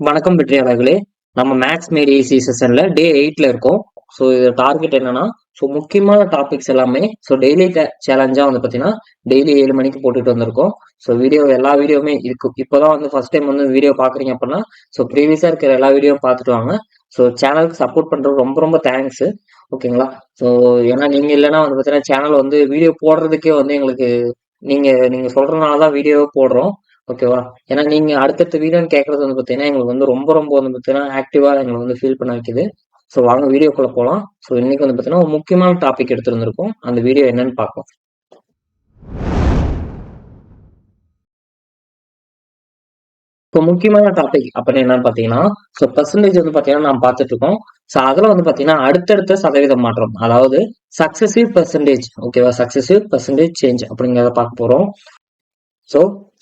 வணக்கம் வெற்றியாளர்களே. நம்ம மேக்ஸ் மேட் ஏசி செஷன்ல டே எயிட்ல இருக்கோம். ஸோ இது டார்கெட் என்னன்னா ஸோ முக்கியமான டாபிக்ஸ் எல்லாமே ஸோ டெய்லி சேலஞ்சா வந்து பார்த்தீங்கன்னா டெய்லி ஏழு மணிக்கு போட்டுட்டு வந்திருக்கோம். ஸோ வீடியோ எல்லா வீடியோவுமே இருக்கு. இப்போதான் வந்து ஃபர்ஸ்ட் டைம் வந்து வீடியோ பாக்குறீங்க அப்படின்னா ஸோ ப்ரீவியஸாக இருக்கிற எல்லா வீடியோ பார்த்துட்டு வாங்க. ஸோ சேனலுக்கு சப்போர்ட் பண்ணுறது ரொம்ப ரொம்ப தேங்க்ஸ் ஓகேங்களா ஸோ ஏன்னா நீங்க இல்லைன்னா வந்து பார்த்தீங்கன்னா சேனல் வந்து வீடியோ போடுறதுக்கே வந்து எங்களுக்கு நீங்க நீங்க சொல்றதுனால தான் வீடியோ போடுறோம். ஓகேவா ஏன்னா நீங்க அடுத்தடுத்த வீடியோன்னு கேட்கறது வந்து பார்த்தீங்கன்னா எங்களுக்கு வந்து ரொம்ப ரொம்ப வந்து பார்த்தீங்கன்னா ஆக்டிவா எங்களுக்கு வந்து ஃபீல் பண்ண வைக்குது. ஸோ வாங்க வீடியோக்குள்ள போகலாம் ஸோ இன்னைக்கு வந்து பார்த்தீங்கன்னா ஒரு முக்கியமான டாபிக் எடுத்திருந்திருக்கோம். அந்த வீடியோ என்னன்னு பார்ப்போம். இப்போ முக்கியமான டாபிக் அப்படின்னு என்னன்னு பாத்தீங்கன்னா ஸோ பர்சன்டேஜ் வந்து பாத்தீங்கன்னா நாம் பார்த்துட்டு இருக்கோம் ஸோ அதில் வந்து பாத்தீங்கன்னா அடுத்தடுத்த சதவீத மாற்றம் அதாவது சக்சசிவ் பர்சன்டேஜ் ஓகேவா சக்சசிவ் பர்சன்டேஜ் சேஞ்ச் அப்படிங்கிறத பார்க்க போறோம். ஸோ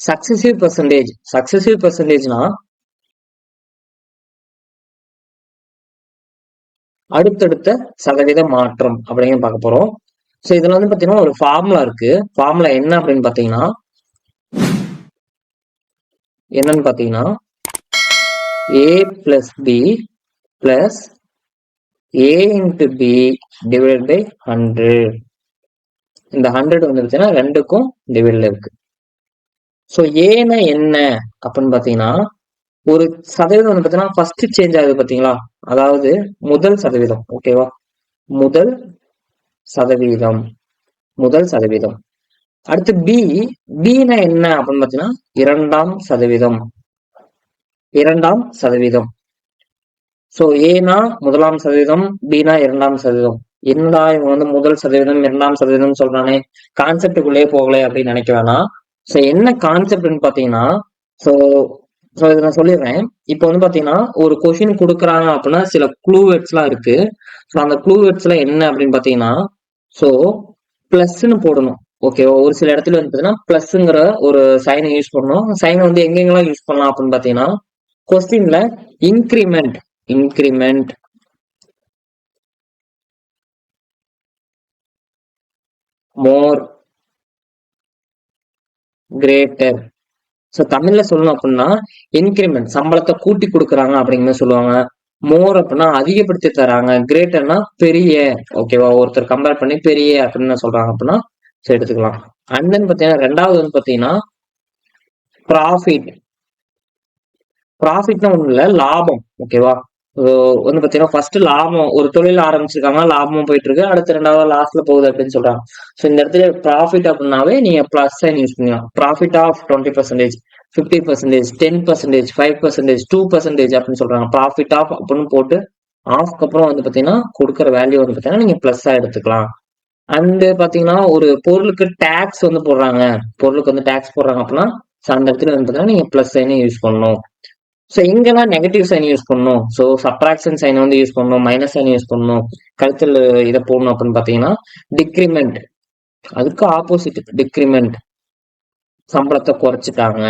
சக்சசிவ் பர்சன்டேஜ் சக்சசிவ் பர்சன்டேஜ்னா அடுத்தடுத்த சதவீத மாற்றம் அப்படின்னு பார்க்க போறோம். ஸோ இதுல வந்து பாத்தீங்கன்னா ஒரு ஃபார்முலா இருக்கு. ஃபார்முலா என்ன அப்படின்னு பாத்தீங்கன்னா என்னன்னு பாத்தீங்கன்னா A plus B plus A into B divide by hundred இந்த ஹண்ட்ரட் வந்து பார்த்தீங்கன்னா ரெண்டுக்கும் டிவைட்ல இருக்கு. ஸோ ஏன்னா என்ன அப்படின்னு பார்த்தீங்கன்னா ஒரு சதவீதம் வந்து பார்த்தீங்கன்னா ஃபர்ஸ்ட் சேஞ்ச் ஆகுது பார்த்தீங்களா? அதாவது முதல் சதவீதம் ஓகேவா முதல் சதவீதம். முதல் சதவீதம். அடுத்து பி பினா என்ன அப்படின்னு பார்த்தீங்கன்னா இரண்டாம் சதவீதம். இரண்டாம் சதவீதம். ஸோ ஏனா முதலாம் சதவீதம் பினா இரண்டாம் சதவீதம். என்னடா இவங்க வந்து முதல் சதவீதம் இரண்டாம் சதவீதம் சொல்றானே? கான்செப்டுக்குள்ளேயே போகலை அப்படின்னு நினைக்க வேணாம். ஸோ என்ன கான்செப்ட்னு பார்த்தீங்கன்னா ஸோ ஸோ இதை நான் சொல்லிடுறேன். இப்போ வந்து பார்த்தீங்கன்னா ஒரு கொஷின் கொடுக்குறாங்க அப்படின்னா சில க்ளூவேட்ஸ்லாம் இருக்கு. ஸோ அந்த க்ளூ என்ன அப்படின்னு பார்த்தீங்கன்னா ஸோ ப்ளஸ்ன்னு போடணும். ஓகேவா ஒரு சில இடத்துல வந்து பார்த்தீங்கன்னா ப்ளஸ்ங்கிற ஒரு சைனை யூஸ் பண்ணணும். சைனை வந்து எங்கெங்கெல்லாம் யூஸ் பண்ணலாம் அப்படின்னு பார்த்தீங்கன்னா கொஸ்டின்ல increment increment more greater so தமிழ்ல சொல்லணும் அப்படின்னா இன்க்ரிமெண்ட் சம்பளத்தை கூட்டி கொடுக்குறாங்க அப்படிங்கிற சொல்லுவாங்க. மோர் அப்படின்னா அதிகப்படுத்தி தராங்க. கிரேட்டர்னா பெரிய. ஓகேவா ஒருத்தர் கம்பேர் பண்ணி பெரிய அப்படின்னு சொல்றாங்க அப்படின்னா எடுத்துக்கலாம். அண்ட் தென் பார்த்தீங்கன்னா ரெண்டாவது வந்து பார்த்தீங்கன்னா ப்ராஃபிட் ப்ராஃபிட்னா ஒன்றும் இல்லை லாபம். ஓகேவா வந்து பார்த்தீங்கன்னா ஃபர்ஸ்ட் லாபம் ஒரு தொழில் ஆரம்பிச்சிருக்காங்க லாபமும் போயிட்டு இருக்கு அடுத்த ரெண்டாவது லாஸ்ட்ல போகுது அப்படின்னு சொல்றாங்க. ஸோ இந்த இடத்துல ப்ராஃபிட் அப்படின்னாவே நீங்க பிளஸ் சைன் யூஸ் பண்ணிக்கலாம். Profit of twenty percentage fifty percentage ten percentage five percentage two percentage அப்படின்னு சொல்றாங்க. ப்ராஃபிட் ஆஃப் அப்படின்னு போட்டு ஆஃப்க்கு அப்புறம் வந்து பார்த்தீங்கன்னா கொடுக்குற வேல்யூ வந்து பார்த்தீங்கன்னா நீங்க பிளஸ்ஸா எடுத்துக்கலாம். அண்ட் பாத்தீங்கன்னா ஒரு பொருளுக்கு டேக்ஸ் வந்து போடுறாங்க. பொருளுக்கு வந்து டேக்ஸ் போடுறாங்க அப்படின்னா அந்த இடத்துல வந்து பார்த்தீங்கன்னா நீங்க பிளஸ் சைனே யூஸ் பண்ணணும். ஸோ இங்கெல்லாம் நெகட்டிவ் சைன் யூஸ் பண்ணணும். ஸோ சப்ராக்ஷன் சைன் வந்து யூஸ் பண்ணணும் மைனஸ் சைன் யூஸ் பண்ணணும் கழுத்தில் இதை போடணும் அப்படின்னு பார்த்தீங்கன்னா டிக்ரிமெண்ட் அதுக்கு ஆப்போசிட் டிக்ரிமெண்ட் சம்பளத்தை குறைச்சிட்டாங்க.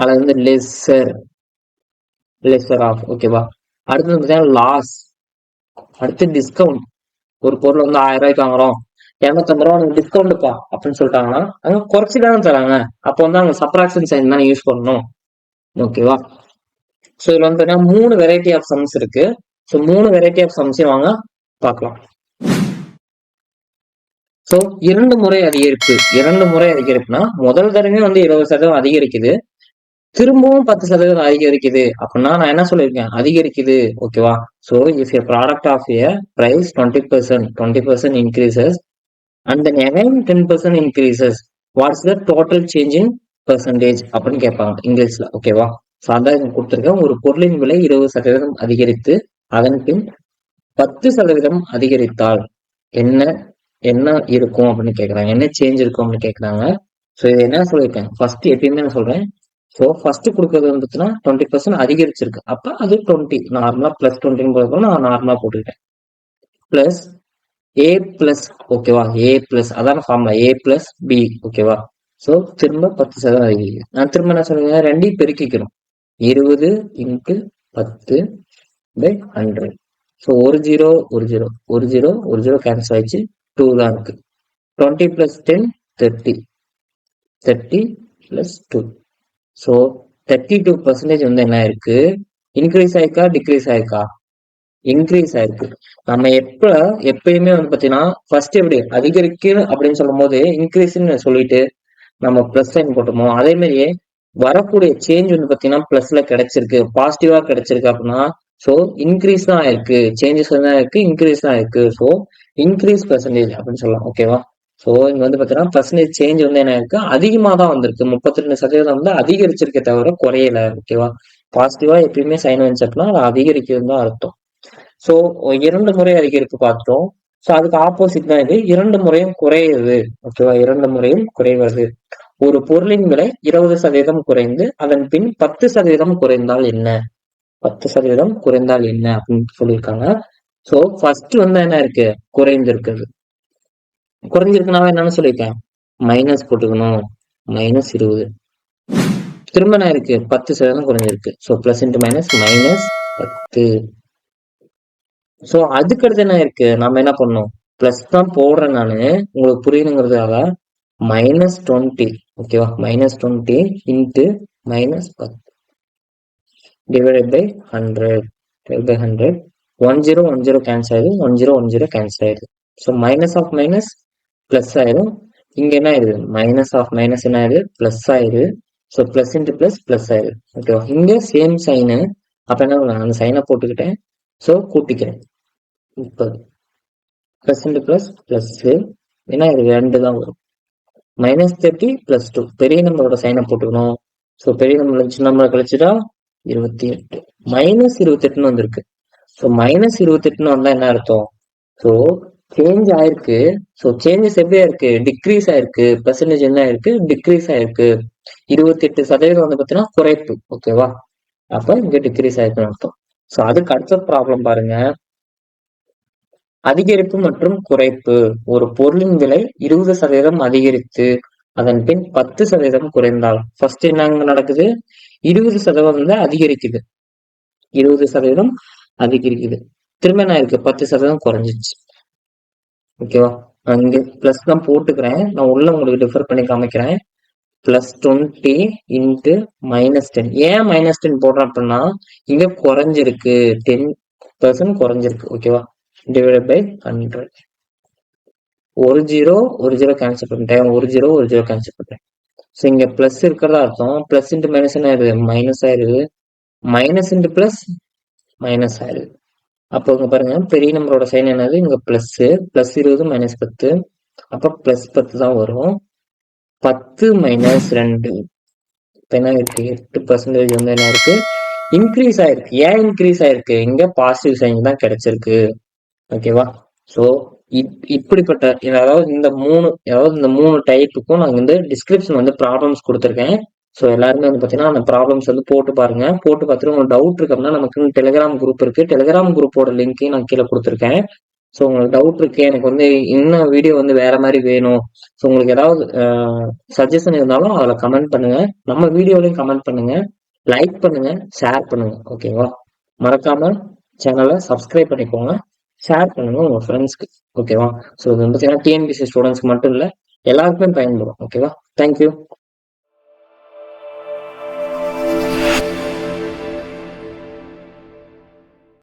அது வந்து லெஸ்ஸர் லெஸ்ஸர் ஆஃப் ஓகேவா அடுத்தது பார்த்தீங்கன்னா லாஸ் அடுத்து டிஸ்கவுண்ட் ஒரு பொருள் வந்து ஆயிரம் ரூபாய்க்கு வாங்குறோம். இரநூத்தம்பது ரூபா உனக்கு டிஸ்கவுண்ட்ப்பா அப்படின்னு சொல்லிட்டாங்கன்னா அங்கே குறைச்சி தானே தராங்க. அப்போ வந்து அவங்க சப்ராக்ஷன் சைன் தானே யூஸ் பண்ணணும். ஓகேவா ஸோ இதுல வந்து பார்த்தீங்கன்னா மூணு வெரைட்டி ஆஃப் சம்ஸ் இருக்கு. ஸோ மூணு வெரைட்டி ஆஃப் சம்ஸையும் வாங்க பார்க்கலாம் ஸோ இரண்டு முறை அதிகரிப்பு. இரண்டு முறை அதிகரிப்புனா முதல் தடவை வந்து இருபது சதவீதம் அதிகரிக்குது. திரும்பவும் பத்து சதவீதம் அதிகரிக்குது. அப்படின்னா நான் என்ன சொல்லியிருக்கேன்? அதிகரிக்குது. ஓகேவா so if a product of a price twenty percent twenty percent increases and then again ten percent increases what's the total change in percentage அப்படின்னு கேட்பாங்க. இங்கிலீஷ்ல. ஓகேவா அதான் கொடுத்துருக்கேன். ஒரு பொருளின் விலை இருபது சதவீதம் அதிகரித்து அதன் பின் பத்து சதவீதம் அதிகரித்தால் என்ன என்ன இருக்கும் அப்படின்னு கேட்குறாங்க என்ன சேஞ்ச் இருக்கும் அப்படின்னு கேட்குறாங்க ஸோ இது என்ன சொல்லியிருக்கேன்? ஃபர்ஸ்ட் எப்பயுமே நான் சொல்றேன். ஸோ ஃபர்ஸ்ட் கொடுக்கறது வந்து டுவெண்ட்டி பர்சன்ட் அதிகரிச்சிருக்கு. அப்போ அது டுவெண்ட்டி நார்மலா பிளஸ் டுவெண்ட்டின்னு போகிறப்போ நான் நார்மலா போட்டுக்கிட்டேன். பிளஸ் ஏ பிளஸ் ஓகேவா ஏ பிளஸ் அதான ஃபார்முலா ஏ பிளஸ் பி ஓகேவா ஸோ திரும்ப பத்து சதவீதம் அதிகரிக்கும் நான் திரும்ப என்ன சொல்லுங்க ரெண்டையும் பெருக்கிக்கணும். இருபது இன்ட்டு பத்து பை ஹண்ட்ரட் ஸோ ஒரு ஜீரோ ஒரு ஜீரோ ஒரு ஜீரோ ஒரு ஜீரோ கேன்சல் ஆயிடுச்சு. டூ தான் இருக்கு. Twenty plus ten thirty thirty plus two so thirty two percentage வந்து என்ன இருக்கு இன்க்ரீஸ் ஆயிருக்கா? டிக்ரீஸ் ஆயிருக்கா? இன்க்ரீஸ் ஆயிருக்கு. நம்ம எப்ப எப்பயுமே வந்து பாத்தீங்கன்னா ஃபர்ஸ்ட் எப்படி அதிகரிக்கு அப்படின்னு சொல்லும் போது இன்க்ரீஸ்ன்னு சொல்லிட்டு நம்ம பிளஸ் சைன் போட்டோமோ அதே மாதிரியே வரக்கூடிய சேஞ்ச் வந்து பாத்தீங்கன்னா பிளஸ்ல கிடைச்சிருக்கு பாசிட்டிவா கிடைச்சிருக்கு அப்படின்னா ஸோ இன்க்ரீஸ் தான் ஆயிருக்கு சேஞ்சஸ் தான் இருக்கு இன்க்ரீஸ் தான் இருக்கு. ஸோ இன்க்ரீஸ் பர்சன்டேஜ் அப்படின்னு சொல்லலாம். ஓகேவா ஸோ இங்க வந்து பாத்தீங்கன்னா பர்சன்டேஜ் சேஞ்ச் வந்து என்ன இருக்கு? அதிகமா தான் வந்திருக்கு. முப்பத்தி ரெண்டு சதவீதம் வந்து அதிகரிச்சிருக்கே தவிர குறையல. ஓகேவா பாசிட்டிவா எப்பயுமே சைன் வந்துச்சு அப்படின்னா அது அதிகரிக்கிறது தான் அர்த்தம். ஸோ இரண்டு முறை அதிகரிப்பு பார்த்தோம் ஸோ அதுக்கு ஆப்போசிட் தான் இது. இரண்டு முறையும் குறையுது. ஓகேவா இரண்டு முறையும் குறைவது. ஒரு பொருளின் விலை இருபது சதவீதம் குறைந்து அதன் பின் பத்து சதவீதம் குறைந்தால் என்ன? பத்து சதவீதம் குறைந்தால் என்ன அப்படின்னு சொல்லியிருக்காங்க. சோ ஃபர்ஸ்ட் வந்து என்ன இருக்கு? குறைந்திருக்குது. குறைஞ்சிருக்குனாவே என்னன்னு சொல்லியிருக்கேன்? மைனஸ் போட்டுக்கணும். மைனஸ் இருபது. திரும்ப என்ன இருக்கு? பத்து சதவீதம் குறைஞ்சிருக்கு. So plus into minus minus பத்து. ஸோ அதுக்கடுத்து என்ன இருக்கு? நம்ம என்ன பண்ணோம் பிளஸ் தான் போடுறேன் நான். உங்களுக்கு புரியணுங்கிறதுக்காக மைனஸ் டுவெண்ட்டி ஓகேவா மைனஸ் டுவெண்ட்டி இன்ட்டு மைனஸ் பத்து. Divided by hundred divide by hundred one zero one zero cancel ஆயிடும் one zero one zero cancel ஆயிடும் so minus of minus plus ஆயிடும் இங்க என்ன ஆயிடுது மைனஸ் ஆஃப் மைனஸ் என்ன ஆயிடுது ப்ளஸ் ஆயிடுது so plus into plus plus ஆயிடுது ஓகேவா இங்கே சேம் சைனு அப்போ என்ன நான் அந்த சைனை போட்டுக்கிட்டேன். ஸோ கூட்டிக்கிறேன். முப்பது. ப்ளஸ் இன்ட்டு ப்ளஸ் ப்ளஸ்ஸு ஏன்னா இது ரெண்டு தான் வரும். மைனஸ் தேர்ட்டி பிளஸ் டூ பெரிய நம்பரோட சைனை போட்டுக்கணும். ஸோ பெரிய நம்பர் சின்ன நம்பரை கழிச்சுட்டா இருபத்தி எட்டு. மைனஸ் இருபத்தெட்டுன்னு வந்திருக்கு. ஸோ மைனஸ் இருபத்தெட்டுன்னு வந்தால் என்ன அர்த்தம்? ஸோ சேஞ்ச் ஆயிருக்கு. ஸோ சேஞ்சஸ் எப்படி ஆயிருக்கு? டிக்ரீஸ் ஆயிருக்கு. பெர்சன்டேஜ் என்ன ஆயிருக்கு? டிக்ரீஸ் ஆயிருக்கு. இருபத்தி எட்டு சதவீதம் வந்து பார்த்தீங்கன்னா குறைப்பு. ஓகேவா அப்போ இங்கே டிக்ரீஸ் ஆயிருக்குன்னு அர்த்தம். ஸோ அதுக்கு அடுத்த ப்ராப்ளம் பாருங்க. அதிகரிப்பு மற்றும் குறைப்பு. ஒரு பொருளின் விலை இருபது சதவீதம் அதிகரித்து அதன் பின் பத்து சதவீதம் குறைந்தால். ஃபர்ஸ்ட் என்ன நடக்குது? இருபது சதவீதம் அதிகரிக்குது. இருபது சதவீதம் அதிகரிக்குது. திரும்ப நான் இருக்கு பத்து சதவீதம் குறைஞ்சிச்சு ஓகேவா நான் இங்க பிளஸ் தான் போட்டுக்கிறேன். நான் உள்ள உங்களுக்கு டிஃபர் பண்ணி காமிக்கிறேன். Plus twenty into minus ten ஏன் மைனஸ் டென் போடுறேன் அப்படின்னா இங்க குறைஞ்சிருக்கு. டென் பர்சன்ட் குறைஞ்சிருக்கு. ஓகேவா டிவைட் பை ஹண்ட்ரட் ஒரு ஜீரோ ஒரு ஜீரோ கேன்சல் பண்ணிட்டேன். ஒரு ஜீரோ ஒரு ஜீரோ கேன்சல் பண்ணிட்டேன். ஸோ இங்கே ப்ளஸ் இருக்கிறதா அர்த்தம்? ப்ளஸ் இன்ட்டு மைனஸ் என்ன ஆயிருது மைனஸ் ஆயிருது மைனஸ் இன்ட்டு ப்ளஸ் மைனஸ் ஆயிருது அப்போ இங்க பாருங்க பெரிய நம்பரோட சைன் என்னது? இங்கே ப்ளஸ்ஸு ப்ளஸ் இருபது மைனஸ் பத்து. அப்போ ப்ளஸ் பத்து தான் வரும். பத்து மைனஸ் ரெண்டு. இப்போ என்ன இருக்கு? எட்டு பர்சன்டேஜ் வந்து என்ன இருக்கு? இன்க்ரீஸ் ஆயிருக்கு. ஏன் இன்க்ரீஸ் ஆயிருக்கு? இங்க பாசிட்டிவ் சைன் தான் கிடைச்சிருக்கு. ஓகேவா ஸோ இப்படிப்பட்ட அதாவது இந்த மூணு அதாவது இந்த மூணு டைப்புக்கும் நான் வந்து டிஸ்கிரிப்ஷன் வந்து ப்ராப்ளம்ஸ் கொடுத்துருக்கேன். ஸோ எல்லாருமே வந்து பார்த்தீங்கன்னா அந்த ப்ராப்ளம்ஸ் வந்து போட்டு பாருங்க. போட்டு பார்த்துட்டு உங்களுக்கு டவுட் இருக்கு அப்படின்னா நமக்கு டெலிகிராம் குரூப் இருக்கு. டெலிகிராம் குரூப்போட லிங்க்கையும் நான் கீழே கொடுத்துருக்கேன். ஸோ உங்களுக்கு டவுட் இருக்கு எனக்கு வந்து இன்னும் வீடியோ வந்து வேற மாதிரி வேணும். ஸோ உங்களுக்கு ஏதாவது சஜஷன் இருந்தாலும் அதில் கமெண்ட் பண்ணுங்க. நம்ம வீடியோலையும் கமெண்ட் பண்ணுங்க. லைக் பண்ணுங்க ஷேர் பண்ணுங்க. ஓகேவா மறக்காம சேனலை சப்ஸ்கிரைப் பண்ணிக்கோங்க. ஷேர் பண்ணுங்க உங்க ஃப்ரெண்ட்ஸ்க்கு ஓகேவா ஸோ இது வந்து பார்த்தீங்கன்னா டிஎன்பிசி ஸ்டூடெண்ட்ஸ்க்கு மட்டும் இல்லை எல்லாருக்குமே பயன்படும். ஓகேவா தேங்க்யூ